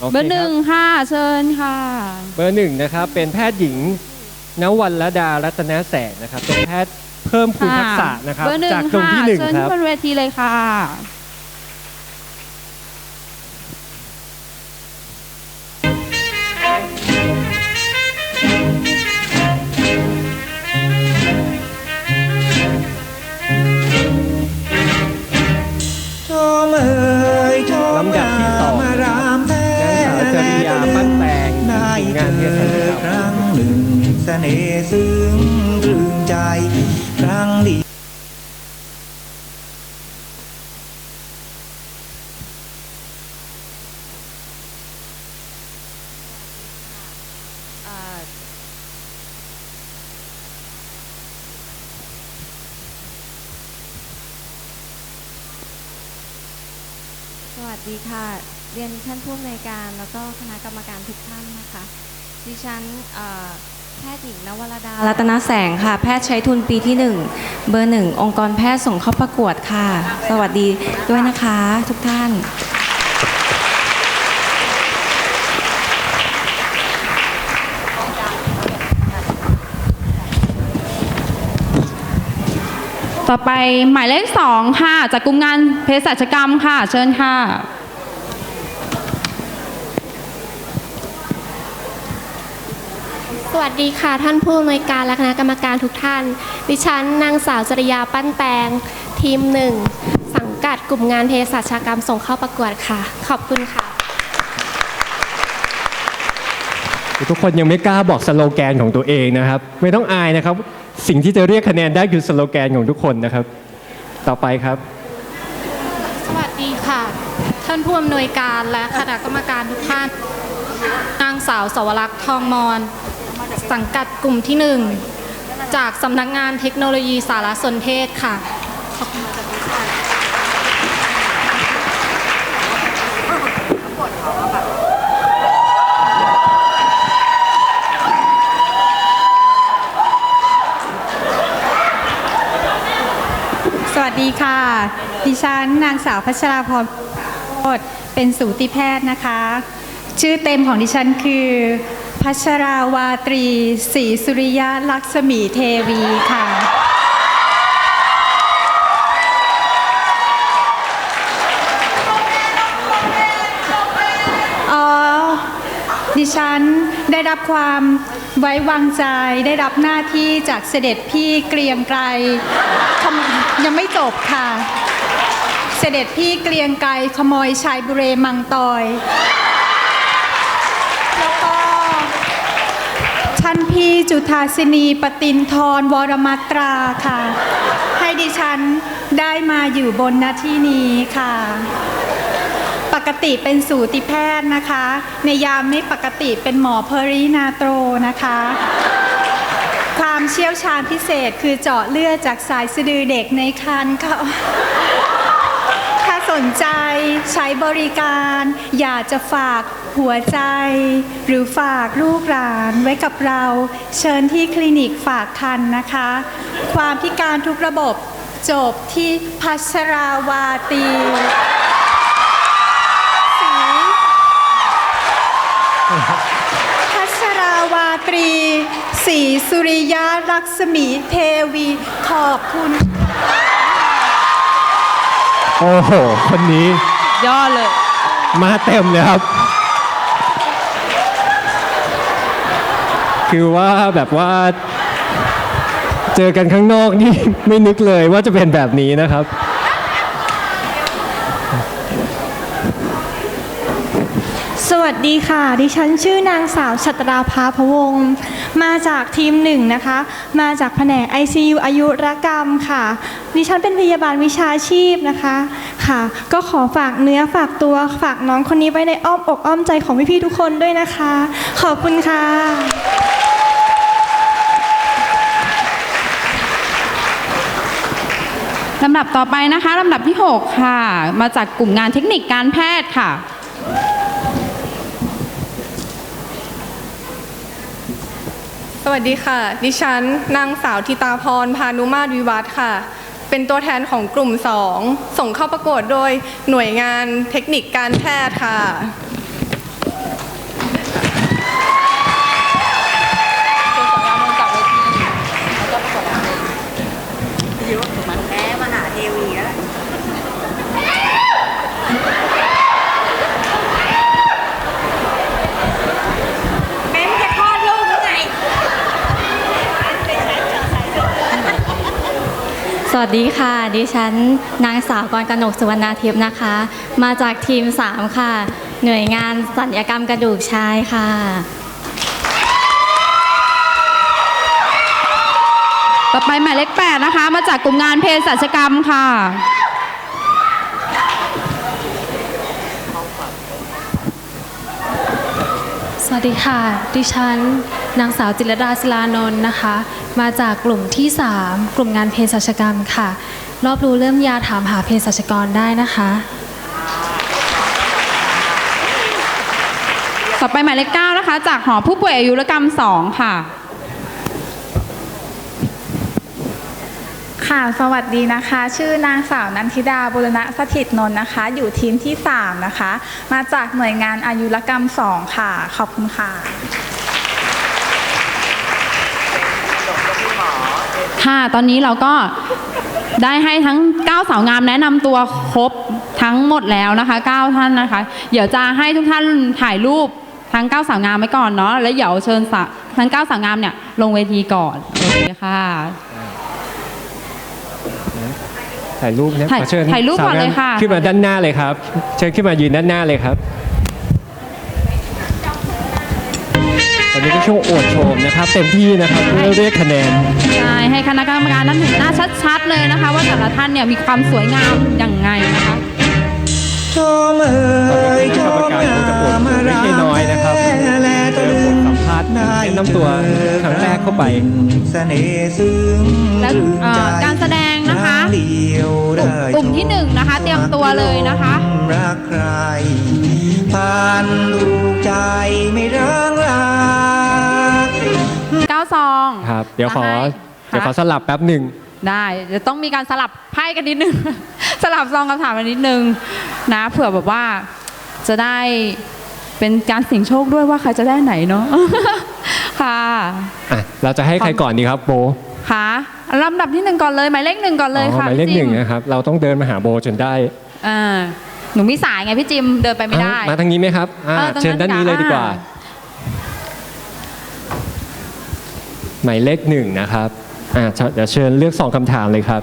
โอเคเบอร์หนึ่งคค่ะ เชิญค่ะเบอร์หนึ่งนะครับ เป็นแพทย์หญิงนวันรดารัตนแสงนะครับ เป็นแพทย์เพิ่มพูนทักษะนะครับ เบอร์หนึ่งจากกลุ่มค่ะที่หนึ่งเชิญครับบนเวทีเลยค่ะชมเอ่ยชมลำดับที่าปั้นแปลงได้เจงานเทศอกิจครั้งหนึ่งเสน่ห์ซึ้งรึงใจ ครั้งเดียวสวัสดีค่ะ เรียนท่านผู้อำนวยการแล้วก็คณะกรรมการทุกท่านนะคะ ดิฉันแพทย์หญิงนวรดา รัตนแสงค่ะ แพทย์ใช้ทุนปีที่ 1 เบอร์หนึ่งองค์กรแพทย์ส่งเข้าประกวดค่ะ สวัสดีด้วยนะคะทุกท่าน ต่อไปหมายเลขสองค่ะ จากกลุ่มงานเภสัชกรรมค่ะ เชิญค่ะ สวัสดีค่ะ ท่านผู้อำนวยการและคณะกรรมการทุกท่าน ดิฉันนางสาวจริยาปั้นแปลงทีมหนึ่ง สังกัดกลุ่มงานเภสัชกรรมส่งเข้าประกวดค่ะ ขอบคุณค่ะ ทุกคนยังไม่กล้าบอกสโลแกนของตัวเองนะครับ ไม่ต้องอายนะครับ สิ่งที่จะเรียกคะแนนได้คือสโลแกนของทุกคนนะครับ ต่อไปครับ สวัสดีค่ะ ท่านผู้อำนวยการและคณะกรรมการทุกท่าน นางสาวสวรักษ์ทองมอน สังกัดกลุ่มที่หนึ่งจากสำนักงานเทคโนโลยีสารสนเทศค่ะสวัสดีค่ะ ดิฉันนางสาวพัชราพรโพธเป็นสูติแพทย์นะคะ ชื่อเต็มของดิฉันคือ พัชราวาตรีศรีสุริยะลักษมีเทวีค่ะอ๋อดิฉันได้รับความไว้วางใจได้รับหน้าที่จากเสด็จพี่เกรียงไกรยังไม่จบค่ะ เสด็จพี่เกรียงไกรขโมยชายบุเรมังตอย แล้วก็ ท่าน พี่จุธาสินีปตินทรวรมัตราค่ะ ให้ดิฉันได้มาอยู่บนหน้าที่นี้ค่ะ ปกติเป็นสูติแพทย์นะคะ ในยามไม่ปกติเป็นหมอเพอรินาโตรนะคะ ความเชี่ยวชาญพิเศษคือเจาะเลือดจากสายสะดือเด็กในครรภ์ค่ะถ้าสนใจใช้บริการ อยากจะฝาก หัวใจ หรือฝากลูกหลานไว้กับเรา เชิญที่คลินิกฝากคันนะคะ ความพิการทุกระบบจบที่พัชราวาตีศรีพัชราวาตรีศรีสุริยะลักษมีเทวีขอบคุณ โอ้โห คนนี้ยอดเลย มาเต็มเลยครับ คือว่าแบบว่า เจอกันข้างนอกนี่ ไม่นึกเลยว่าจะเป็นแบบนี้นะครับ สวัสดีค่ะ ดิฉันชื่อนางสาวชัตราภาพวงศ์มาจากทีมหนึ่งนะคะ มาจากแผนก ICU อายุรกรรมค่ะ ดิฉันเป็นพยาบาลวิชาชีพนะคะค่ะ ก็ขอฝากเนื้อฝากตัวฝากน้องคนนี้ไว้ในอ้อมอกอ้อมใจของพี่ๆทุกคนด้วยนะคะ ขอบคุณค่ะ ลำดับต่อไปนะคะลำดับที่ 6 ค่ะ มาจากกลุ่มงานเทคนิคการแพทย์ค่ะ สวัสดีค่ะ ดิฉันนางสาวทิตาพรพานุมาตรวิวัฒน์ค่ะ เป็นตัวแทนของกลุ่ม 2 ส่งเข้าประกวดโดยหน่วยงานเทคนิคการแพทย์ค่ะ วัสดีค่ะ ดิฉันนางสาวกรกนกสุวรรณาทิพย์นะคะ มาจากทีม 3 ค่ะ หน่วยงานสัญญกรรมกระดูกชายค่ะ ต่อไปหมายเลขแปดนะคะ มาจากกลุ่มงานเภสัชกรรมค่ะ สวัสดีค่ะ ดิฉันนางสาวจิรดาศิลานนท์นะคะ มาจากกลุ่มที่ 3 กลุ่มงานเภสัชกรรมค่ะ รอบรู้เริ่มยาถามหาเภสัชกรได้นะคะ ต่อไปหมายเลขเก้านะคะ จากหอผู้ป่วยอายุรกรรมสองค่ะ ค่ะ สวัสดีนะคะ ชื่อนางสาวนันทิดาบุรณะสถิตนนท์นะคะ อยู่ทีมที่ 3 นะคะ มาจากหน่วยงานอายุรกรรม 2 ค่ะ ขอบคุณค่ะ ค่ะ ตอนนี้เราก็ได้ให้ทั้ง 9 สาวงามแนะนำตัวครบทั้งหมดแล้วนะคะ 9 ท่านนะคะ เดี๋ยวจะให้ทุกท่านถ่ายรูปทั้ง 9 สาวงามไว้ก่อนเนาะ แล้วเดี๋ยวเชิญสะทั้ง 9 สาวงามเนี่ยลงเวทีก่อน โอเคค่ะ ถ่ายรูปนะถ่ายขอเชิญถ่ายรูปก่อนสวงมเลยค่ะ ขึ้นมาด้านหน้าเลยครับ เชิญขึ้นมายืนด้านหน้าเลยครับ ตอนนี้ก็ช่วงอวดโฉมนะครับเต็มที่นะครับเพื่อเรียกคะแนน ใช่ให้คณะกรรมการนั้นเห็นหน้าชัดๆเลยนะคะ ว่าแต่ละท่านเนี่ยมีความสวยงามอย่างไงนะคะชมเอ่ยชคณะกรรมมการงาคงจะปวดมหัวไม่ใช่น้อยนะครับและเจอผมสัมภาษณ์แนะนำตัวครั้งแรกเข้าไป เสน่ห์ซึ้งและตรึงเอ่อใจการแสดงนะคะรั้งเดียวกลุ่มได้กลุ่มที่หนึ่งนะคะ เตรียมตัวเลยนะคะ รักใครผ่านถูกใจไม่ร้างรา 9 ซองครับ เดี๋ยวขอได้เดี๋ยวขอค่ะสลับแป๊บหนึ่ง ได้จะต้องมีการสลับไพ่กันนิดนึง สลับซองคำถามกันนิดนึงนะเผื่อแบบว่าจะได้เป็นการเสี่ยงโชคด้วยว่าใครจะได้ไหนเนาะ ค่ะ อะ เราจะให้ใครก่อนดีครับโบค่ะลำดับที่หนึ่งก่อนเลยหมายเลขหนึ่งก่อนเลยอ๋อค่ะหมายเลขพี่หจินึ่มงนะครับ เราต้องเดินมาหาโบจนได้อ่าหนูมีสายไงพี่จิมเดินไปไม่ได้อะมาทางนี้ไหมครับอะเออตรงนั้นเชิญด้านนี้เลยดีกว่า อ่ หมายเลขหนึ่งนะครับอ่าเดี๋ยวเชิญเลือกสองคำถามเลยครับ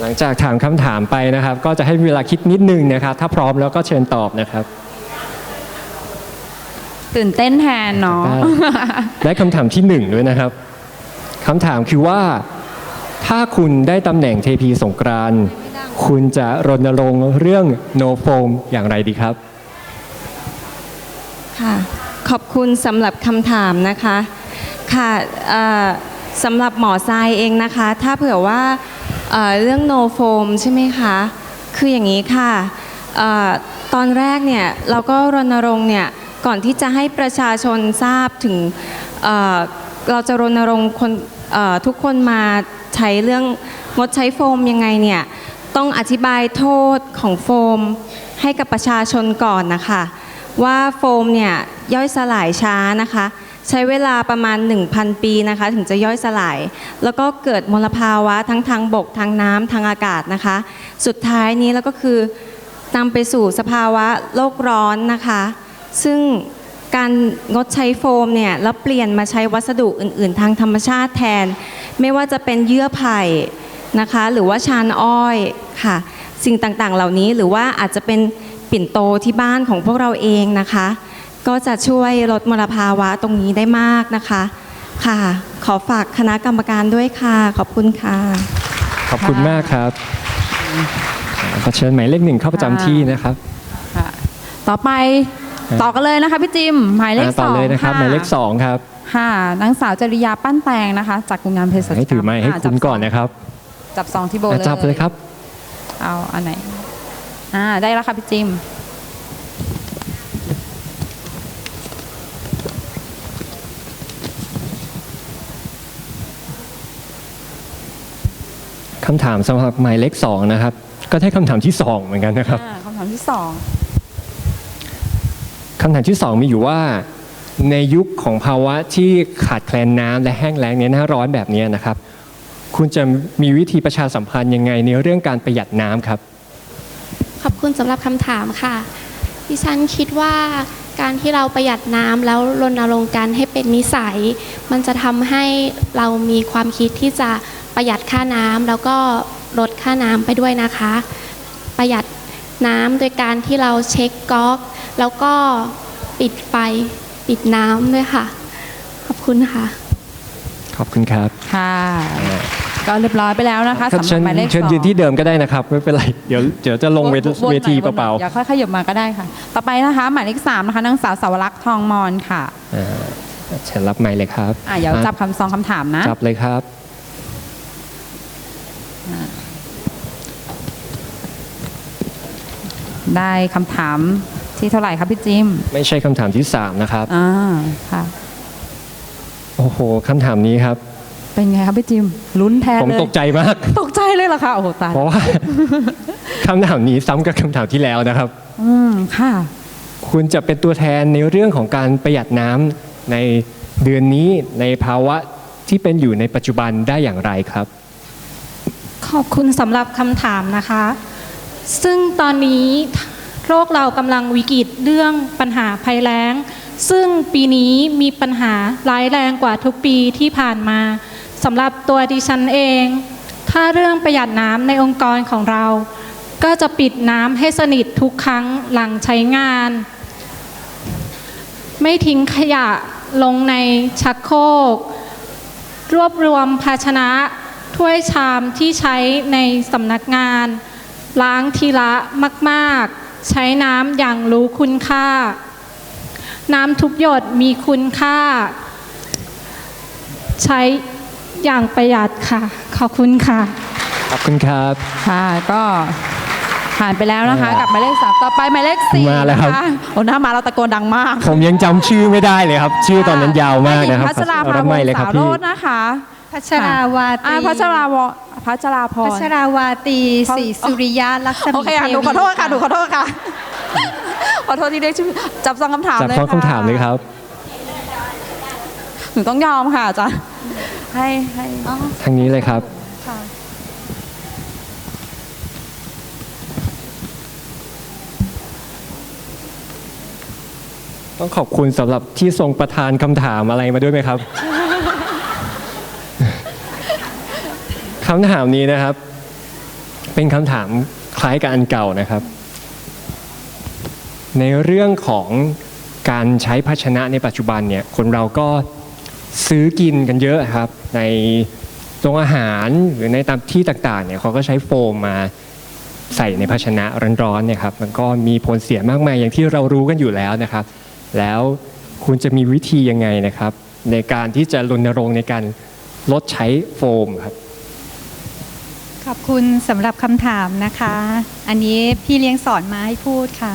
หลังจากถามคำถามไปนะครับ ก็จะให้เวลาคิดนิดนึงนะครับ ถ้าพร้อมแล้วก็เชิญตอบนะครับ ตื่นเต้นแทนเนาะได้ได้คำถามที่หนึ่งด้วยนะครับ คำถามคือว่า ถ้าคุณได้ตำแหน่งเทพีสงกรานต์คุณจะรณรงค์เรื่อง no foam อย่างไรดีครับ ค่ะ ขอบคุณสำหรับคำถามนะคะ ค่ะสำหรับหมอทรายเองนะคะ ถ้าเผื่อว่าเเรื่อง no foam ใช่ไหมคะ คืออย่างนี้ค่ะอตอนแรกเนี่ยเราก็รณรงค์เนี่ยก่อนที่จะให้ประชาชนทราบถึง เราจะรณรงค์คนทุกคนมาใช้เรื่องงดใช้โฟมยังไงเนี่ยต้องอธิบายโทษของโฟมให้กับประชาชนก่อนนะคะ ว่าโฟมเนี่ยย่อยสลายช้านะคะ ใช้เวลาประมาณ 1,000 ปีนะคะ ถึงจะย่อยสลาย แล้วก็เกิดมลภาวะทั้งทางบกทางน้ำทางอากาศนะคะ สุดท้ายนี้แล้วก็คือนำไปสู่สภาวะโลกร้อนนะคะ ซึ่ง การงดใช้โฟมเนี่ยแล้วเปลี่ยนมาใช้วัสดุอื่น ๆ ทางธรรมชาติแทน ไม่ว่าจะเป็นเยื่อไผ่นะคะ หรือว่าชานอ้อยค่ะ สิ่งต่างๆ เหล่านี้หรือว่าอาจจะเป็นปิ่นโตที่บ้านของพวกเราเองนะคะ ก็จะช่วยลดมลภาวะตรงนี้ได้มากนะคะค่ะ ขอฝากคณะกรรมการด้วยค่ะ ขอบคุณค่ะ ขอบคุณมากครับขอเชิญหมายเลขหนึ่งเข้าประจำที่นะครับค่ะต่อไป ต่อกันเลยนะคะพี่จิมหมายเลขอ่าสต่อองเลยนะครับหมายเลขสองครับค่ะนางสาวจริยาปั้นแตงนะคะ จากกลุ่มงานเภสัชกรรมให้ถือไม้ให้ะคุณก่อนจับนะครับ จับซองที่โบอะเลยจับเลยครับ เอาอันไหนอ่าได้แล้วค่ะพี่จิมคำถามสำหรับหมายเลขสองนะครับ ก็ได้คำถามที่สองเหมือนกันนะครับอ่าคำถามที่สอง คำถามที่สองมีอยู่ว่าในยุคของภาวะที่ขาดแคลนน้ำและแห้งแล้งในหน้าร้อนแบบนี้นะครับ คุณจะมีวิธีประชาสัมพันธ์ยังไงในเรื่องการประหยัดน้ำครับ ขอบคุณสำหรับคำถามค่ะ ดิฉันคิดว่าการที่เราประหยัดน้ำแล้วรณรงค์กันให้เป็นนิสัย มันจะทำให้เรามีความคิดที่จะประหยัดค่าน้ำแล้วก็ลดค่าน้ำไปด้วยนะคะ ประหยัด น้ำโดยการที่เราเช็คก๊อก แล้วก็ปิดไฟปิดน้ำด้วยค่ะ ขอบคุณค่ะ ขอบคุณครับค่ะ ก็เรียบร้อยไปแล้วนะคะครับสำหรัเชิบญหมายเลขเชิญสองยืนที่เดิมก็ได้นะครับ ไม่เป็นไร เดี๋ยวเดี๋ยวจะลงเวทวนๆเวทีหน่อยเปล่าวนๆอย่าค่อยขยับมาก็ได้ค่ะ ต่อไปนะคะหมายเลขสามนะคะนางสาวสาวรักษ์ทองมอนค่ะ ๆอ่าเชิญรับไมค์เลยครับอะเดี๋ยวจับคำซองคำถามนะ จับเลยครับ ได้คำถามที่เท่าไหร่ครับพี่จิมไม่ใช่คำถามที่3นะครับ อ่าค่ะ โอ้โหคำถามนี้ครับ เป็นไงครับพี่จิมลุ้นแทนผมเลยตกใจมาก ตกใจเลยเหรอคะโอ้โหตายเพราะว่า คำถามนี้ซ้ำกับคำถามที่แล้วนะครับ อืมค่ะ คุณจะเป็นตัวแทนในเรื่องของการประหยัดน้ำในเดือนนี้ในภาวะที่เป็นอยู่ในปัจจุบันได้อย่างไรครับ ขอบคุณสำหรับคำถามนะคะ ซึ่งตอนนี้โลกเรากำลังวิกฤตเรื่องปัญหาภัยแล้ง ซึ่งปีนี้มีปัญหาร้ายแรงกว่าทุกปีที่ผ่านมาสำหรับตัวดิฉันเอง ถ้าเรื่องประหยัดน้ำในองค์กรของเรา ก็จะปิดน้ำให้สนิททุกครั้งหลังใช้งาน ไม่ทิ้งขยะลงในชักโครก รวบรวมภาชนะถ้วยชามที่ใช้ในสำนักงาน ล้างทีละมาก ๆ ใช้น้ำอย่างรู้คุณค่า น้ำทุกหยดมีคุณค่า ใช้อย่างประหยัดค่ะ ขอบคุณค่ะ ขอบคุณครับ ค่ะก็ผ่านไปแล้วนะคะ กับหมายเลขสามต่อไปหมายเลขสี่มาแล้วครับ นะคะโอ้หน้ามาเราตะโกนดังมากผมยังจำชื่อไม่ได้เลยครับ ชื่อตอนนั้นยาวมากนะครับพัชราภารับวไมงค์เลยศ์ครัสาบวโรพี่ จน์นะคะ พัชราวาตอ่ารีพัชราว พัชราพรพัชราวาตรีศรีสุริยะลักษมีโอเคค่ะหนูขอโทษค่ะหนูขอโทษค่ะ ขอโทษที่ได้ชื่อจับซองคำถามจับเลยข้อคำถามเลยครับ หนูต้องยอมค่ะอาจารย์ให้ให้ทางนี้เลยครับต้องขอบคุณสำหรับที่ทรงประทานคำถามอะไรมาด้วยไหมครับ คำถามนี้นะครับ เป็นคำถามคล้ายกับอันเก่านะครับ ในเรื่องของการใช้ภาชนะในปัจจุบันเนี่ยคนเราก็ซื้อกินกันเยอะครับ ในโรงอาหารหรือในตามที่ต่างๆเนี่ยเขาก็ใช้โฟมมาใส่ในภาชนะร้อนๆเนี่ยครับมันก็มีผลเสียมากมายอย่างที่เรารู้กันอยู่แล้วนะครับ แล้วคุณจะมีวิธียังไงนะครับ ในการที่จะรณรงค์ในการลดใช้โฟมครับ ขอบคุณสำหรับคำถามนะคะ อันนี้พี่เลี้ยงสอนมาให้พูดค่ะ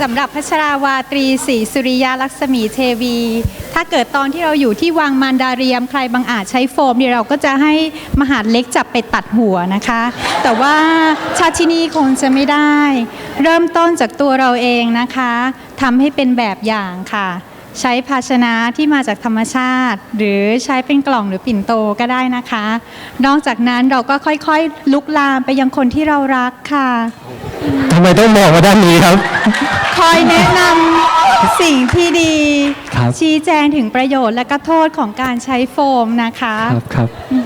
สำหรับพัชราวาตรีศรีสุริยาลักษมีเทวี ถ้าเกิดตอนที่เราอยู่ที่วังมารดาเรียมใครบางอาจใช้โฟมเนี่ยเราก็จะให้มหาดเล็กจับไปตัดหัวนะคะ แต่ว่าชาติที่นี่คงจะไม่ได้ เริ่มต้นจากตัวเราเองนะคะทำให้เป็นแบบอย่างค่ะ ใช้ภาชนะที่มาจากธรรมชาติ หรือใช้เป็นกล่องหรือปิ่นโตก็ได้นะคะ นอกจากนั้นเราก็ค่อยๆ ลุกลามไปยังคนที่เรารักค่ะ ทำไมต้องมองมาด้านนี้ครับ คอยแนะนำสิ่งที่ดี ครับ ชี้แจงถึงประโยชน์และก็โทษของการใช้โฟมนะคะ ครับครับอืม